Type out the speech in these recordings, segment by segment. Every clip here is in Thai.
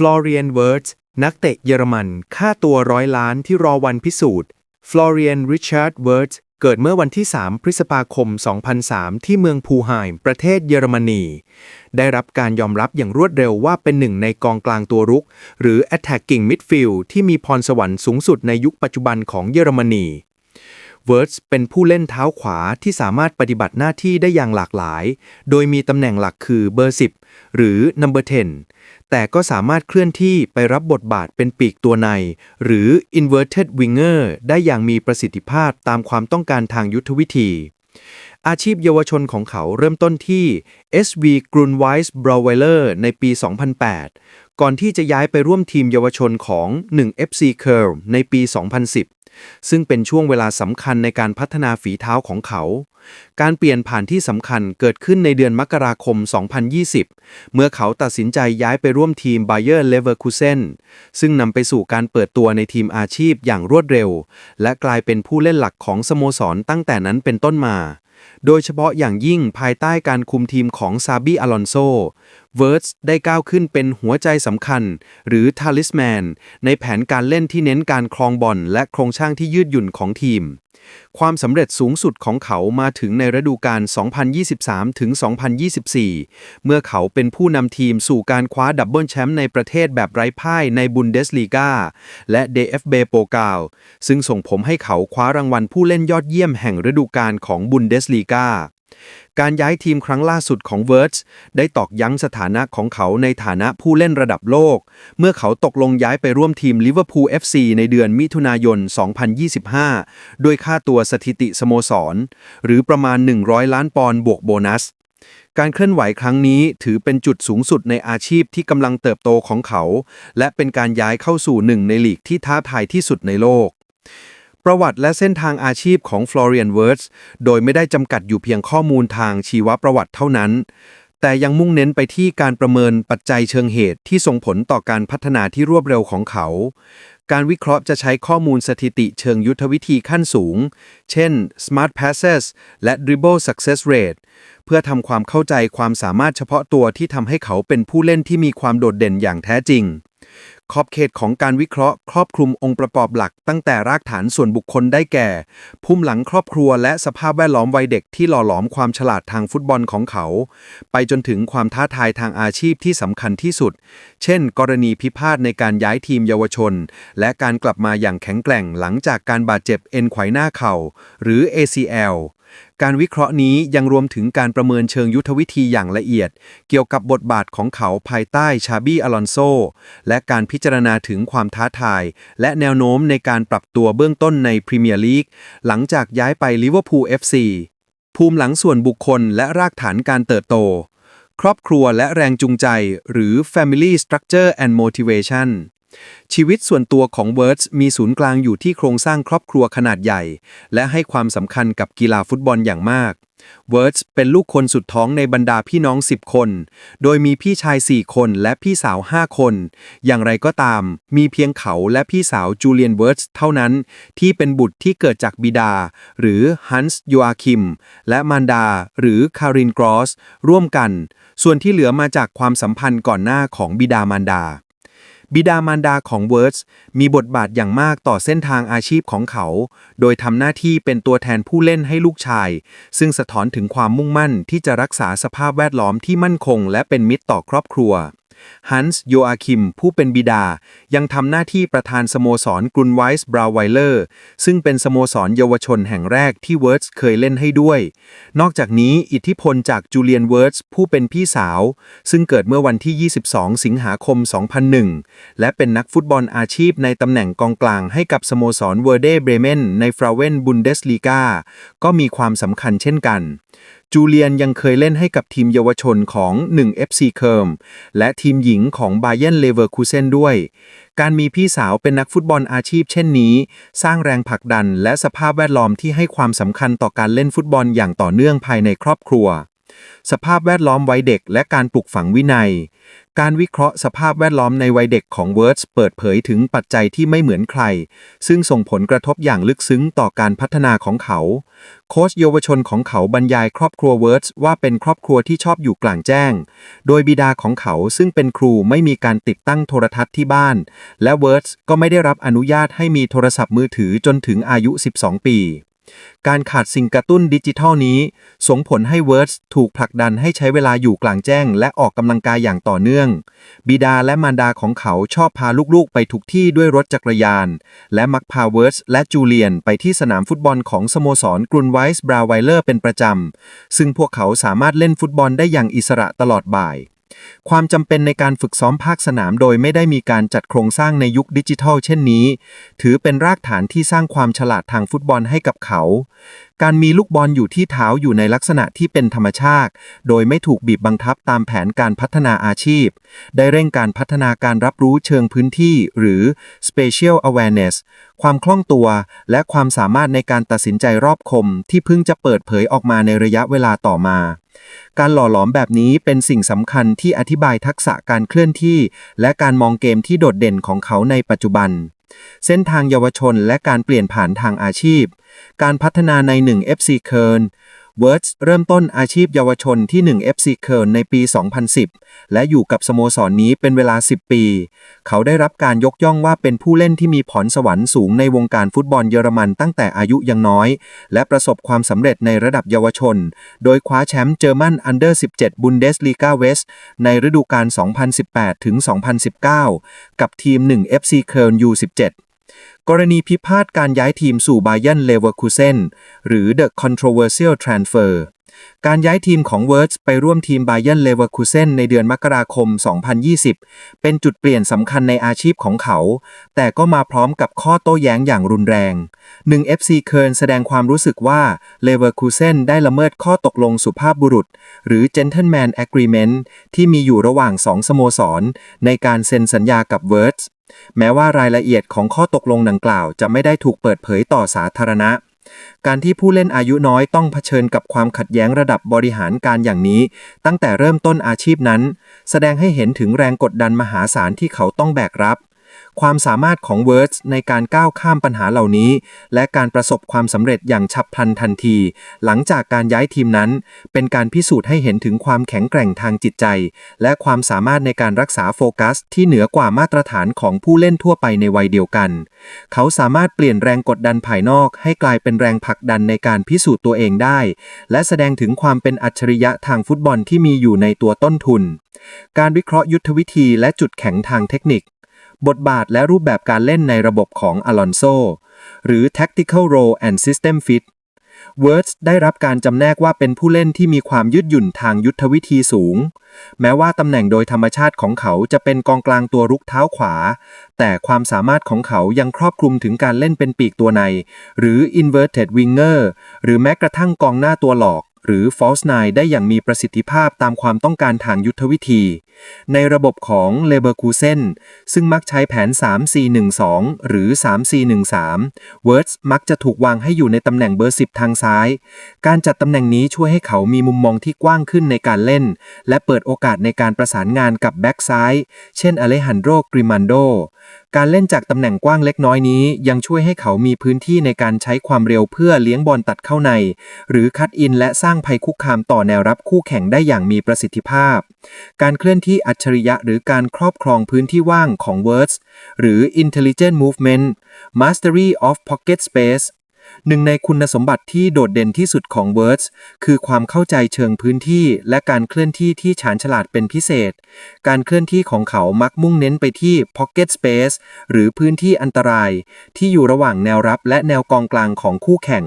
ฟลอเรียนเวิร์ตนักเตะเยอรมัน ค่าตัวร้อยล้านที่รอวันพิสูจน์ ฟลอเรียนริชาร์ดเวิร์ตเกิดเมื่อวันที่ 3 พฤษภาคม 2003 ที่เมืองพูไฮม์ประเทศเยอรมนี ได้รับการยอมรับอย่างรวดเร็วว่าเป็นหนึ่งในกองกลางตัวรุก หรือ attacking midfield ที่มีพรสวรรค์สูงสุดในยุคปัจจุบันของเยอรมนีเวิร์ตส์เป็นผู้เล่นเท้าขวาที่สามารถปฏิบัติหน้าที่ได้อย่างหลากหลาย โดยมีตำแหน่งหลักคือเบอร์ 10 หรือ number 10 แต่ก็สามารถเคลื่อนที่ไปรับบทบาทเป็นปีกตัวใน หรือ inverted winger ได้อย่างมีประสิทธิภาพตามความต้องการทางยุทธวิธี อาชีพเยาวชนของเขาเริ่มต้นที่ SV g r u n w e i s b r a w e l e r ในปี 2008 ก่อนที่จะย้ายไปร่วมทีมเยาวชนของ 1 FC c u r l ในปี 2010 ซึ่งเป็นช่วงเวลาสำคัญในการพัฒนาฝีเท้าของเขา การเปลี่ยนผ่านที่สำคัญเกิดขึ้นในเดือนมกราคม 2020 เมื่อเขาตัดสินใจย้ายไปร่วมทีม Bayer Leverkusen ซึ่งนำไปสู่การเปิดตัวในทีมอาชีพอย่างรวดเร็ว และกลายเป็นผู้เล่นหลักของสโมสรตั้งแต่นั้นเป็นต้นมาโดยเฉพาะอย่างยิ่งภายใต้การคุมทีมของซาบีอลอนโซ เวิร์ตส์ได้ก้าวขึ้นเป็นหัวใจสำคัญ หรือทาลิสแมนในแผนการเล่นที่เน้นการครองบอลและโครงสร้างที่ยืดหยุ่นของทีม ความสำเร็จสูงสุดของเขามาถึงในฤดูกาล 2023 ถึง 2024 เมื่อเขาเป็นผู้นำทีมสู่การคว้าดับเบิลแชมป์ในประเทศแบบไร้พ่ายในบุนเดสลีกาและ DFB โปกาลซึ่งส่งผมให้เขาคว้ารางวัลผู้เล่นยอดเยี่ยมแห่งฤดูกาลของบุนเดสลีกา การย้ายทีมครั้งล่าสุดของเวิร์ตส์ได้ตอกย้ำสถานะของเขาในฐานะผู้เล่นระดับโลก เมื่อเขาตกลงย้ายไปร่วมทีมลิเวอร์พูล FC ในเดือนมิถุนายน 2025 ด้วยค่าตัวสถิติสโมสร หรือประมาณ 100 ล้านปอนด์บวกโบนัส การเคลื่อนไหวครั้งนี้ถือเป็นจุดสูงสุดในอาชีพที่กำลังเติบโตของเขา และเป็นการย้ายเข้าสู่หนึ่งในลีกที่ท้าทายที่สุดในโลก ประวัติและเส้นทางอาชีพของฟลอเรียนเวิร์สโดยไม่ได้จำกัดอยู่เพียงข้อมูลทางชีวประวัติเท่านั้น แต่ยังมุ่งเน้นไปที่การประเมินปัจจัยเชิงเหตุที่ส่งผลต่อการพัฒนาที่รวดเร็วของเขา การวิเคราะห์จะใช้ข้อมูลสถิติเชิงยุทธวิธีขั้นสูง เช่น smart passes และ dribble success rate เพื่อทำความเข้าใจความสามารถเฉพาะตัวที่ทำให้เขาเป็นผู้เล่นที่มีความโดดเด่นอย่างแท้จริง ขอบเขตของการวิเคราะห์ครอบคลุมองค์ประกอบหลัก ตั้งแต่รากฐานส่วนบุคคลได้แก่ ภูมิหลังครอบครัวและสภาพแวดล้อมวัยเด็กที่หล่อหลอมความฉลาดทางฟุตบอลของเขา ไปจนถึงความท้าทายทางอาชีพที่สำคัญที่สุด เช่น กรณีพิพาทในการย้ายทีมเยาวชน และการกลับมาอย่างแข็งแกร่งหลังจากการบาดเจ็บเอ็นไขว้หน้าเข่า หรือ ACL การวิเคราะห์นี้ยังรวมถึงการประเมินเชิงยุทธวิธีอย่างละเอียด เกี่ยวกับบทบาทของเขาภายใต้ชาบี้อลอนโซ และการพิจารณาถึงความท้าทาย และแนวโน้มในการปรับตัวเบื้องต้นในพรีเมียร์ลีกหลังจากย้ายไปลิเวอร์พูล FC ภูมิหลังส่วนบุคคลและรากฐานการเติบโต ครอบครัวและแรงจูงใจ หรือ family structure and motivation ชีวิตส่วนตัวของเวิร์ตส์มีศูนย์กลางอยู่ที่โครงสร้างครอบครัวขนาดใหญ่ และให้ความสำคัญกับกีฬาฟุตบอลอย่างมากเวิร์ตส์เป็นลูกคนสุดท้องในบรรดาพี่น้อง 10 คน โดยมีพี่ชาย 4 คนและพี่สาว 5 คน อย่างไรก็ตาม มีเพียงเขาและพี่สาวจูเลียนเวิร์ตส์เท่านั้น ที่เป็นบุตรที่เกิดจากบิดา หรือฮันส์โยอาคิม และมารดา หรือคารินกรอส ร่วมกัน ส่วนที่เหลือมาจากความสัมพันธ์ก่อนหน้าของบิดามารดา บิดามารดาของเวิร์ตส์มีบทบาทอย่างมากต่อเส้นทางอาชีพของเขา โดยทำหน้าที่เป็นตัวแทนผู้เล่นให้ลูกชาย ซึ่งสะท้อนถึงความมุ่งมั่นที่จะรักษาสภาพแวดล้อมที่มั่นคง และเป็นมิตรต่อครอบครัว ฮันส์โยอาคิม ผู้เป็นบิดา ยังทำหน้าที่ประธานสโมสรกรุนไวส์บราวไวเลอร์ซึ่งเป็นสโมสรเยาวชนแห่งแรกที่เวิร์ตส์เคยเล่นให้ด้วย นอกจากนี้อิทธิพลจากจูเลียนเวิร์ตส์ผู้เป็นพี่สาว ซึ่งเกิดเมื่อวันที่ 22 สิงหาคม 2001 และเป็นนักฟุตบอลอาชีพในตำแหน่งกองกลางให้กับสโมสรเวอร์เดเบรเมนในฟราเวนบุนเดสลีกาก็มีความสำคัญเช่นกัน จูเลียนยังเคยเล่นให้กับทีมเยาวชนของ 1 FC เคิร์มและทีมหญิงของ b a y e r n Leverkusen ด้วย การมีพี่สาวเป็นนักฟุตบอลอาชีพเช่นนี้ สร้างแรงผลักดันและสภาพแวดล้อมที่ให้ความสำคัญต่อการเล่นฟุตบอลอย่างต่อเนื่องภายในครอบครัว สภาพแวดล้อมวัยเด็ก และการปลูกฝังวินัย การวิเคราะห์สภาพแวดล้อมในวัยเด็กของเวิร์ดเปิดเผยถึงปัจจัยที่ไม่เหมือนใคร ซึ่งส่งผลกระทบอย่างลึกซึ้งต่อการพัฒนาของเขา โค้ชเยาวชนของเขาบรรยายครอบครัวเวิร์ดว่าเป็นครอบครัวที่ชอบอยู่กลางแจ้ง โดยบิดาของเขาซึ่งเป็นครูไม่มีการติดตั้งโทรทัศน์ที่บ้าน และเวิร์ดก็ไม่ได้รับอนุญาตให้มีโทรศัพท์มือถือจนถึงอายุ 12 ปี การขาดสิ่งกระตุ้นดิจิทัลนี้ ส่งผลให้เวิร์ดถูกผลักดันให้ใช้เวลาอยู่กลางแจ้ง และออกกำลังกายอย่างต่อเนื่อง บิดาและมารดาของเขาชอบพาลูกๆ ไปทุกที่ด้วยรถจักรยาน และมักพาเวิร์ดและจูเลียนไปที่สนามฟุตบอลของสโมสรกรุนไวส์บราวไวเลอร์เป็นประจำ ซึ่งพวกเขาสามารถเล่นฟุตบอลได้อย่างอิสระตลอดบ่าย ความจำเป็นในการฝึกซ้อมภาคสนามโดยไม่ได้มีการจัดโครงสร้างในยุคดิจิทัลเช่นนี้ ถือเป็นรากฐานที่สร้างความฉลาดทางฟุตบอลให้กับเขา การมีลูกบอลอยู่ที่เท้าอยู่ในลักษณะที่เป็นธรรมชาติ โดยไม่ถูกบีบบังคับตามแผนการพัฒนาอาชีพ ได้เร่งการพัฒนาการรับรู้เชิงพื้นที่ หรือ spatial awareness ความคล่องตัวและความสามารถในการตัดสินใจรอบคมที่เพิ่งจะเปิดเผยออกมาในระยะเวลาต่อมา การหล่อหลอมแบบนี้เป็นสิ่งสำคัญที่อธิบายทักษะการเคลื่อนที่ และการมองเกมที่โดดเด่นของเขาในปัจจุบัน เส้นทางเยาวชนและการเปลี่ยนผ่านทางอาชีพ การพัฒนาใน 1 FC k e r n Words เริ่มต้นอาชีพเยาวชนที่ 1 FC k e r n ในปี 2010 และอยู่กับสโมสรนนี้เป็นเวลา 10 ปี เขาได้รับการยกย่องว่าเป็นผู้เล่นที่มีพรสวรรค์สูงในวงการฟุตบอลเยอรมันตั้งแต่อายุยังน้อย และประสบความสำเร็จในระดับเยาวชน โดยคว้าแชมป์เจอร์มันอันเดอร์17บุนเดสลีกาเวสในฤดูกาล 2018 ถึง 2019 กับทีม 1 FC k e r n U17 กรณีพิพาทการย้ายทีมสู่บา y e r n l e v e r k u s e n หรือ The Controversial Transfer การย้ายทีมของ w o r d s ไปร่วมทีม b a y e r n l e v e r k u s e n ในเดือนมกราคม 2020 เป็นจุดเปลี่ยนสำคัญในอาชีพของเขา แต่ก็มาพร้อมกับข้อโต้แย้งอย่างรุนแรง1 FC k e r n แสดงความรู้สึกว่า Leverkusen ได้ละเมิดข้อตกลงสุภาพบุรุษ หรือ Gentleman Agreement ที่มีอยู่ระหว่างสองสโมสร ในการเซ็นสัญญากับ w o r d s แม้ว่ารายละเอียดของข้อตกลงดังกล่าว จะไม่ได้ถูกเปิดเผยต่อสาธารณะ การที่ผู้เล่นอายุน้อยต้องเผชิญกับความขัดแย้งระดับบริหารการอย่างนี้ ตั้งแต่เริ่มต้นอาชีพนั้น แสดงให้เห็นถึงแรงกดดันมหาศาลที่เขาต้องแบกรับ ความสามารถของ Words ในการก้าวข้ามปัญหาเหล่านี้ และการประสบความสำเร็จอย่างฉับพลันทันที หลังจากการย้ายทีมนั้น เป็นการพิสูจน์ให้เห็นถึงความแข็งแกร่งทางจิตใจ และความสามารถในการรักษาโฟกัส ที่เหนือกว่ามาตรฐานของผู้เล่นทั่วไปในวัยเดียวกัน เขาสามารถเปลี่ยนแรงกดดันภายนอก ให้กลายเป็นแรงผลักดันในการพิสูจน์ตัวเองได้ และแสดงถึงความเป็นอัจฉริยะทางฟุตบอลที่มีอยู่ในตัวต้นทุน การวิเคราะห์ยุทธวิธีและจุดแข็งทางเทคนิค บทบาทและรูปแบบการเล่นในระบบของอลอนโซหรือ tactical role and system fit Words ได้รับการจำแนกว่าเป็นผู้เล่นที่มีความยืดหยุ่นทางยุทธวิธีสูง แม้ว่าตำแหน่งโดยธรรมชาติของเขาจะเป็นกองกลางตัวรุกเท้าขวา แต่ความสามารถของเขายังครอบคลุมถึงการเล่นเป็นปีกตัวใน หรือ inverted winger หรือแม้กระทั่งกองหน้าตัวหลอก หรือ false nine ได้อย่างมีประสิทธิภาพตามความต้องการทางยุทธวิธี ในระบบของ Leverkusen ซึ่งมักใช้แผน 3-4-1-2 หรือ 3-4-1-3 Words มักจะถูกวางให้อยู่ในตำแหน่งเบอร์ 10 ทางซ้าย การจัดตำแหน่งนี้ช่วยให้เขามีมุมมองที่กว้างขึ้นในการเล่น และเปิดโอกาสในการประสานงานกับแบ็กซ้าย เช่นอเลฮันโดกริมันโดการเล่นจากตำแหน่งกว้างเล็กน้อยนี้ ยังช่วยให้เขามีพื้นที่ในการใช้ความเร็วเพื่อเลี้ยงบอลตัดเข้าใน หรือคัดอินและสร้างภัยคุกคามต่อแนวรับคู่แข่งได้อย่างมีประสิทธิภาพ การเคลื่อนที่อัจฉริยะหรือการครอบครองพื้นที่ว่างของ Words หรือ Intelligent Movement Mastery of Pocket Space หนึ่งในคุณสมบัติที่โดดเด่นที่สุดของ Words คือความเข้าใจเชิงพื้นที่และการเคลื่อนที่ที่ฉานฉลาดเป็นพิเศษ การเคลื่อนที่ของเขามักมุ่งเน้นไปที่ Pocket Space หรือพื้นที่อันตราย ที่อยู่ระหว่างแนวรับและแนวกองกลางของคู่แข่ง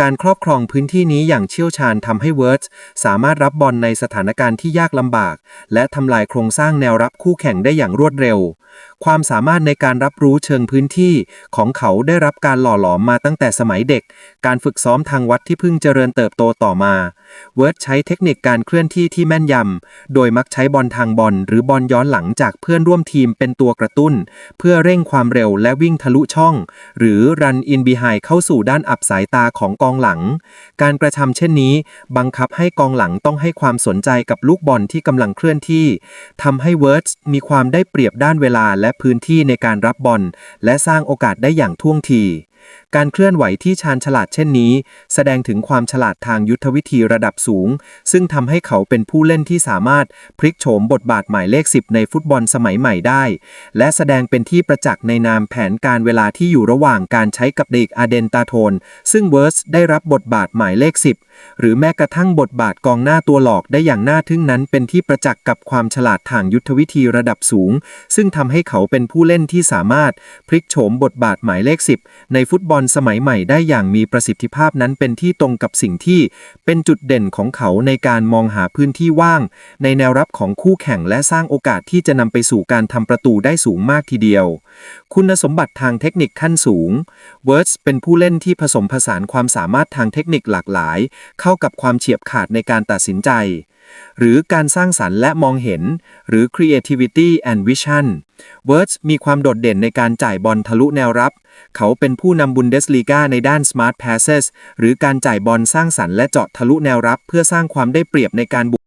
การครอบครองพื้นที่นี้อย่างเชี่ยวชาญทำให้ Words สามารถรับบอลในสถานการณ์ที่ยากลำบาก และทำลายโครงสร้างแนวรับคู่แข่งได้อย่างรวดเร็ว ความสามารถในการรับรู้เชิงพื้นที่ของเขาได้รับการหล่อหลอมมาตั้งแต่สมัยเด็ก การฝึกซ้อมทางวัดที่เพิ่งเจริญเติบโตต่อมา เวิร์ดใช้เทคนิคการเคลื่อนที่ที่แม่นยำ โดยมักใช้บอลทางบอลหรือบอลย้อนหลังจากเพื่อนร่วมทีมเป็นตัวกระตุ้น เพื่อเร่งความเร็วและวิ่งทะลุช่อง หรือ run in behind เข้าสู่ด้านอับสายตาของกองหลัง การกระทำเช่นนี้ บังคับให้กองหลังต้องให้ความสนใจกับลูกบอลที่กำลังเคลื่อนที่ทำให้เวิร์ดมีความได้เปรียบด้านเวลาและพื้นที่ในการรับบอลและสร้างโอกาสได้อย่างท่วงที การเคลื่อนไหวที่ชาญฉลาดเช่นนี้ แสดงถึงความฉลาดทางยุทธวิธีระดับสูง ซึ่งทำให้เขาเป็นผู้เล่นที่สามารถพลิกโฉมบทบาทหมายเลข 10 ในฟุตบอลสมัยใหม่ได้ และแสดงเป็นที่ประจักษ์ในนามแผนการเวลาที่อยู่ระหว่างการใช้กับเด็กอาเดนตาโทน ซึ่งเวิร์สได้รับบทบาทหมายเลข 10 หรือแม้กระทั่งบทบาทกองหน้าตัวหลอกได้อย่างน่าทึ่งนั้น เป็นที่ประจักษ์กับความฉลาดทางยุทธวิธีระดับสูง ซึ่งทำให้เขาเป็นผู้เล่นที่สามารถพลิกโฉมบทบาทหมายเลข 10 ในฟุตบอลสมัยใหม่ได้อย่างมีประสิทธิภาพนั้นเป็นที่ตรงกับสิ่งที่ เป็นจุดเด่นของเขาในการมองหาพื้นที่ว่าง ในแนวรับของคู่แข่งและสร้างโอกาสที่จะนำไปสู่การทำประตูได้สูงมากทีเดียว คุณสมบัติทางเทคนิคขั้นสูงเวิร์ดเป็นผู้เล่นที่ผสมผสานความสามารถทางเทคนิคหลากหลายเข้ากับความเฉียบขาดในการตัดสินใจ หรือการสร้างสรรค์และมองเห็น หรือ creativity and vision เวิร์ดมีความโดดเด่นในการจ่ายบอลทะลุแนวรับ เขาเป็นผู้นำบุนเดสลีกาในด้าน smart passes หรือการจ่ายบอลสร้างสรรค์และเจาะทะลุแนวรับ เพื่อสร้างความได้เปรียบในการบุก